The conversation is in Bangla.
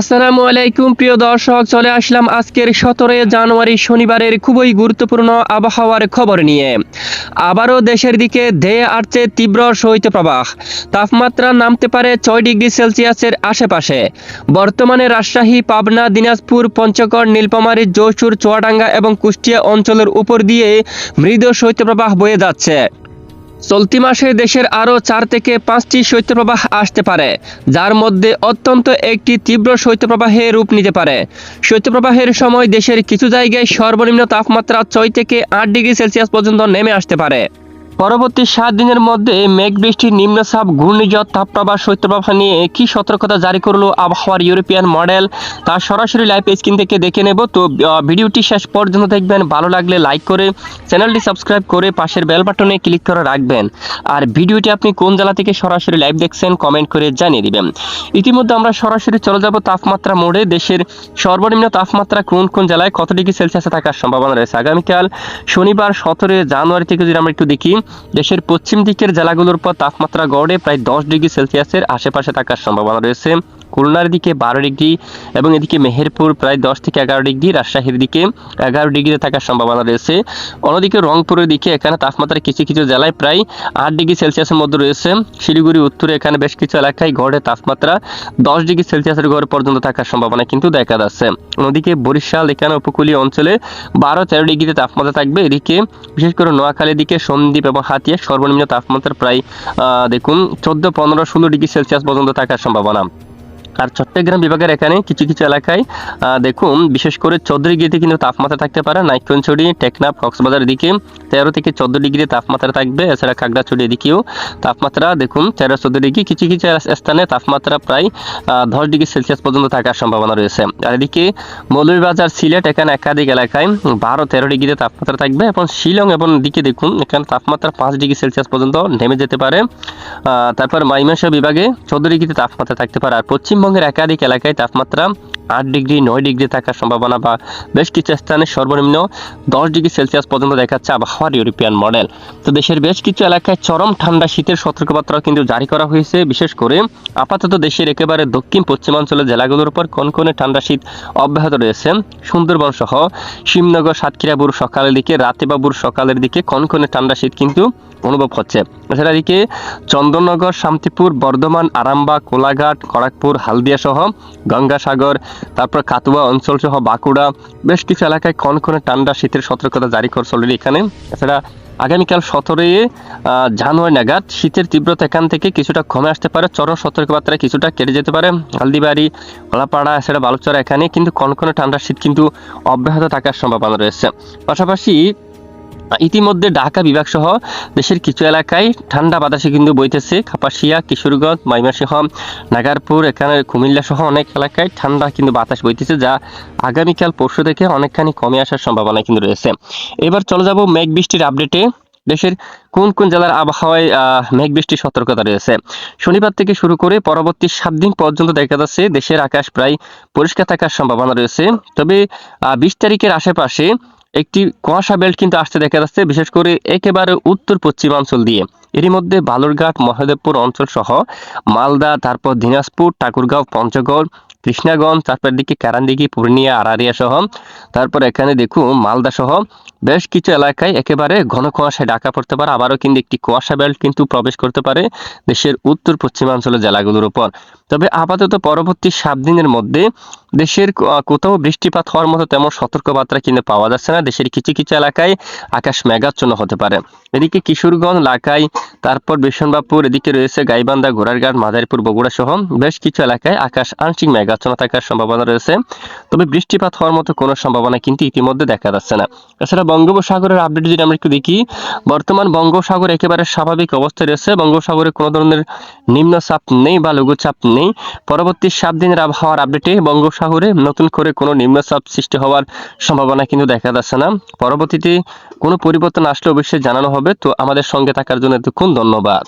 আসসালামু আলাইকুম, প্রিয় দর্শক, চলে আসলাম আজকের সতেরোই জানুয়ারি, শনিবারের খুবই গুরুত্বপূর্ণ আবহাওয়ার খবর নিয়ে। আবারও দেশের দিকে ধেয়ে আসছে তীব্র শৈত্যপ্রবাহ। তাপমাত্রা নামতে পারে ছয় ডিগ্রি সেলসিয়াসের আশেপাশে। বর্তমানে রাজশাহী, পাবনা, দিনাজপুর, পঞ্চগড় নীলপামারী যশোর, চুয়াডাঙ্গা এবং কুষ্টিয়া অঞ্চলের উপর দিয়ে মৃদু শৈত্যপ্রবাহ বয়ে যাচ্ছে। চলতি মাসে দেশের আরও চার থেকে পাঁচটি শৈত্যপ্রবাহ আসতে পারে, যার মধ্যে অত্যন্ত একটি তীব্র শৈত্যপ্রবাহে রূপ নিতে পারে। শৈত্যপ্রবাহের সময় দেশের কিছু জায়গায় সর্বনিম্ন তাপমাত্রা ছয় থেকে আট ডিগ্রি সেলসিয়াস পর্যন্ত নেমে আসতে পারে। পরবর্তী সাত দিনের মধ্যে মেঘ বৃষ্টির নিম্নচাপ, ঘূর্ণিঝড়, তাপপ্রবাহ, শৈত্যপ্রবাহ নিয়ে কি সতর্কতা জারি করল আবহাওয়ার ইউরোপিয়ান মডেল? তা সরাসরি লাইভ স্ক্রিন থেকে দেখে নেব। তো ভিডিওটি শেষ পর্যন্ত দেখবেন। ভালো লাগলে লাইক করে চ্যানেলটি সাবস্ক্রাইব করে পাশের বেল বাটনে ক্লিক করে রাখবেন। আর ভিডিওটি আপনি কোন জেলা থেকে সরাসরি লাইভ দেখছেন কমেন্ট করে জানিয়ে দিবেন। ইতিমধ্যে আমরা সরাসরি চলে যাব তাপমাত্রা মোড়ে। দেশের সর্বনিম্ন তাপমাত্রা কোন কোন জেলায় কত ডিগ্রি সেলসিয়াসে থাকার সম্ভাবনা রয়েছে? আগামীকাল শনিবার সতেরোই জানুয়ারি থেকে যদি আমরা একটু দেখি দেশের পশ্চিম দিকের জেলাগুলোর পর তাপমাত্রা গড়ে প্রায় দশ ডিগ্রি সেলসিয়াসের আশেপাশে থাকার সম্ভাবনা রয়েছে। খুলনার দিকে বারো ডিগ্রি এবং এদিকে মেহেরপুর প্রায় দশ থেকে এগারো ডিগ্রি, রাজশাহীর দিকে এগারো ডিগ্রিতে থাকার সম্ভাবনা রয়েছে। অন্যদিকে রংপুরের দিকে এখানে তাপমাত্রা কিছু কিছু জেলায় প্রায় আট ডিগ্রি সেলসিয়াসের মধ্যে রয়েছে। শিলিগুড়ি, উত্তরে এখানে বেশ কিছু এলাকায় গড়ে তাপমাত্রা দশ ডিগ্রি সেলসিয়াসের গড় পর্যন্ত থাকার সম্ভাবনা কিন্তু দেখা যাচ্ছে। অন্যদিকে বরিশাল এখানে উপকূলীয় অঞ্চলে বারো তেরো ডিগ্রিতে তাপমাত্রা থাকবে। এদিকে বিশেষ করে নোয়াখালীর দিকে সন্দ্বীপ এবং হাতিয়া সর্বনিম্ন তাপমাত্রা প্রায় দেখুন, চোদ্দ, পনেরো, ষোলো ডিগ্রি সেলসিয়াস পর্যন্ত থাকার সম্ভাবনা। আর চট্টগ্রাম বিভাগের এখানে কিছু কিছু এলাকায় দেখুন, বিশেষ করে চোদ্দ ডিগ্রিতে কিন্তু তাপমাত্রা থাকতে পারে নাইকনছড়ি টেকনাফ, কক্সবাজার দিকে তেরো থেকে চোদ্দ ডিগ্রি তাপমাত্রা থাকবে, এছাড়া খাগড়াছড়ি এদিকেও তাপমাত্রা, দেখুন, তেরো চোদ্দ ডিগ্রি, কিছু কিছু স্থানে তাপমাত্রা প্রায় দশ ডিগ্রি সেলসিয়াস পর্যন্ত থাকার সম্ভাবনা রয়েছে। আর এদিকে মৌলভীবাজার, সিলেট এখানে একাধিক এলাকায় বারো তেরো ডিগ্রিতে তাপমাত্রা থাকবে এবং শিলং এবং দিকে দেখুন, এখানে তাপমাত্রা পাঁচ ডিগ্রি সেলসিয়াস পর্যন্ত নেমে যেতে পারে। তারপর মাইমাংসা বিভাগে চোদ্দ ডিগ্রিতে তাপমাত্রা থাকতে পারে। আর পশ্চিমবঙ্গের একাধিক এলাকায় তাপমাত্রা আট ডিগ্রি, নয় ডিগ্রি থাকার সম্ভাবনা বা বেশ কিছু স্থানে সর্বনিম্ন দশ ডিগ্রি সেলসিয়াস পর্যন্ত দেখাচ্ছে আবহাওয়ার ইউরোপিয়ান মডেল। তো দেশের বেশ কিছু এলাকায় চরম ঠান্ডা, শীতের সতর্কবার্তাও কিন্তু জারি করা হয়েছে। বিশেষ করে আপাতত দেশের একেবারে দক্ষিণ পশ্চিমাঞ্চলের জেলাগুলোর উপর কনকনে ঠান্ডা, শীত অব্যাহত রয়েছে সুন্দরবন সহ শিবনগর, সাতক্ষীরাপুর সকালের দিকে, রাতেবাবুর সকালের দিকে কনকনে ঠান্ডা, শীত কিন্তু অনুভব হচ্ছে। এছাড়া এদিকে চন্দননগর, শান্তিপুর, বর্ধমান, আরামবাগ, কোলাঘাট, খড়গপুর হালদিয়া সহ গঙ্গাসাগর, তারপর কাতুয়া অঞ্চল সহ বাঁকুড়া, বেশ কিছু এলাকায় কনকনে ঠান্ডা, শীতের সতর্কতা জারি করছে অলরেডি এখানে। এছাড়া আগামীকাল সতেরোই জানুয়ারি নাগাদ শীতের তীব্রতা এখান থেকে কিছুটা কমে আসতে পারে। চরম সতর্কবার্তায় কিছুটা কেটে যেতে পারে। হালদিবাড়ি কলাপাড়া এছাড়া বালুচরা এখানে কিন্তু কনকনে ঠান্ডা, শীত কিন্তু অব্যাহত থাকার সম্ভাবনা রয়েছে। পাশাপাশি ইতিমধ্যে ঢাকা বিভাগ সহ দেশের কিছু এলাকায় ঠান্ডা বাতাসে কিন্তু বইতেছে কাপাসিয়া, কিশোরগঞ্জ ময়মনসিংহ নাগারপুর, এখানে কুমিল্লা সহ অনেক এলাকায় ঠান্ডা কিন্তু বাতাস বইতেছে যা আগামীকাল পরশু থেকে অনেকখানি কমে আসার সম্ভাবনা কিন্তু রয়েছে। এবার চলে যাব মেঘ বৃষ্টির আপডেটে। দেশের কোন কোন জেলার আবহাওয়ায় মেঘ বৃষ্টির সতর্কতা রয়েছে? শনিবার থেকে শুরু করে পরবর্তী সাত দিন পর্যন্ত দেখা যাচ্ছে দেশের আকাশ প্রায় পরিষ্কার থাকার সম্ভাবনা রয়েছে। তবে বিশ তারিখের আশেপাশে একটি কুয়াশা বেল্ট কিন্তু আসতে দেখা যাচ্ছে, বিশেষ করে একেবারে উত্তর পশ্চিমাঞ্চল দিয়ে। এরই মধ্যে বালুরঘাট, মহাদেবপুর অঞ্চল সহ মালদা, তারপর দিনাজপুর, ঠাকুরগাঁও, পঞ্চগড়, কৃষ্ণাগঞ্জ তারপর দিকে কারানদিঘি, পূর্ণিয়া আরারিয়া সহ, তারপর এখানে দেখুন মালদা সহ বেশ কিছু এলাকায় একেবারে ঘন কুয়াশায় ঢাকা পড়তে পারে। আবারও কিন্তু একটি কুয়াশা বেল্ট কিন্তু প্রবেশ করতে পারে দেশের উত্তর পশ্চিমাঞ্চলের জেলাগুলোর উপর। তবে আপাতত পরবর্তী সাত দিনের মধ্যে দেশের কোথাও বৃষ্টিপাত হওয়ার মতো তেমন সতর্কবার্তা কিন্তু পাওয়া যাচ্ছে না। দেশের কিছু কিছু এলাকায় আকাশ মেঘাচ্ছন্ন হতে পারে। এদিকে কিশোরগঞ্জ লাকাই তারপর বিশনবাবপুর এদিকে রয়েছে গাইবান্ধা, ঘোড়ারঘাট, মাদারীপুর বগুড়া সহ বেশ কিছু এলাকায় আকাশ আংশিক মেঘাচ্ছন্ন থাকার সম্ভাবনা রয়েছে। তবে বৃষ্টিপাত হওয়ার মতো কোনো সম্ভাবনা কিন্তু ইতিমধ্যে দেখা যাচ্ছে না। এছাড়া বঙ্গোপসাগরের আপডেট যদি আমরা একটু দেখি, বর্তমান বঙ্গোপসাগর একেবারে স্বাভাবিক অবস্থায় রয়েছে। বঙ্গোপসাগরে কোনো ধরনের নিম্নচাপ নেই বা লঘুচাপ নেই। পরবর্তী সাত দিনের আবহাওয়ার আপডেটে বঙ্গোপসাগরে নতুন করে কোনো নিম্নচাপ সৃষ্টি হওয়ার সম্ভাবনা কিন্তু দেখা যাচ্ছে না। পরবর্তীতে কোনো পরিবর্তন আসলে অবশ্যই জানানো হবে। তো আমাদের সঙ্গে থাকার জন্য এতক্ষণ ধন্যবাদ।